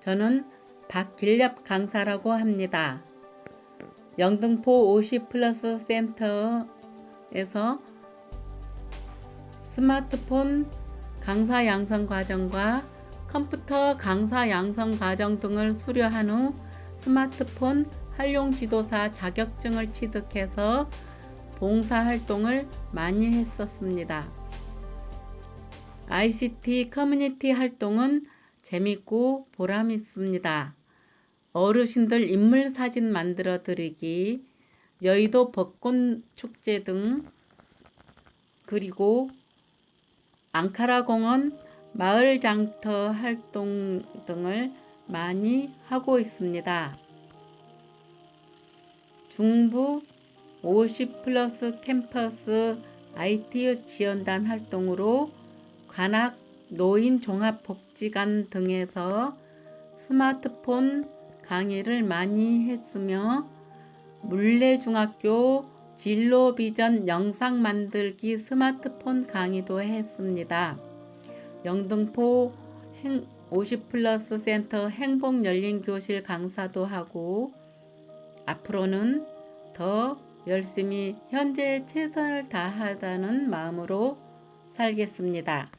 저는 박길엽 강사라고 합니다. 영등포 50 플러스 센터에서 스마트폰 강사 양성 과정과 컴퓨터 강사 양성 과정 등을 수료한 후 스마트폰 활용 지도사 자격증을 취득해서 봉사 활동을 많이 했었습니다. ICT 커뮤니티 활동은 재밌고 보람 있습니다. 어르신들 인물 사진 만들어 드리기, 여의도 벚꽃 축제 등 그리고 앙카라 공원 마을 장터 활동 등을 많이 하고 있습니다. 중부 50 플러스 캠퍼스 IT 지원단 활동으로 관악 노인 종합복지관 등에서 스마트폰 강의를 많이 했으며 물레중학교 진로 비전 영상 만들기 스마트폰 강의도 했습니다. 영등포 50 플러스 센터 행복 열린 교실 강사도 하고 앞으로는 더 열심히 현재 최선을 다하다는 마음으로 살겠습니다.